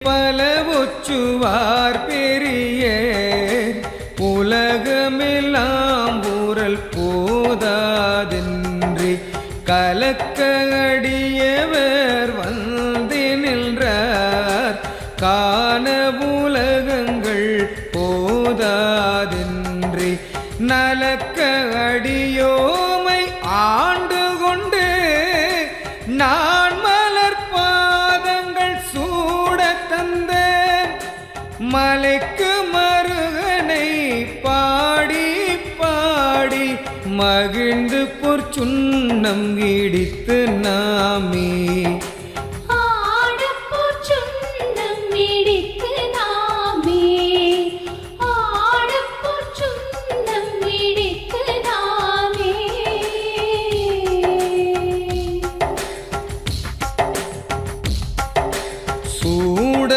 பல ஒச்சுவார் பெரிய உலகமெல்லாம் ஊரல் போதாதென்றி கலக்க அடியவர் வந்து நின்றார். காண உலகங்கள் போதாதென்றி நலக்க அடியோமை ஆண்டு கொண்டு நான் மலைக்கு மருகனை பாடி பாடி மகிழ்ந்து பொற்சுண்ணம் இடித்து நாமே.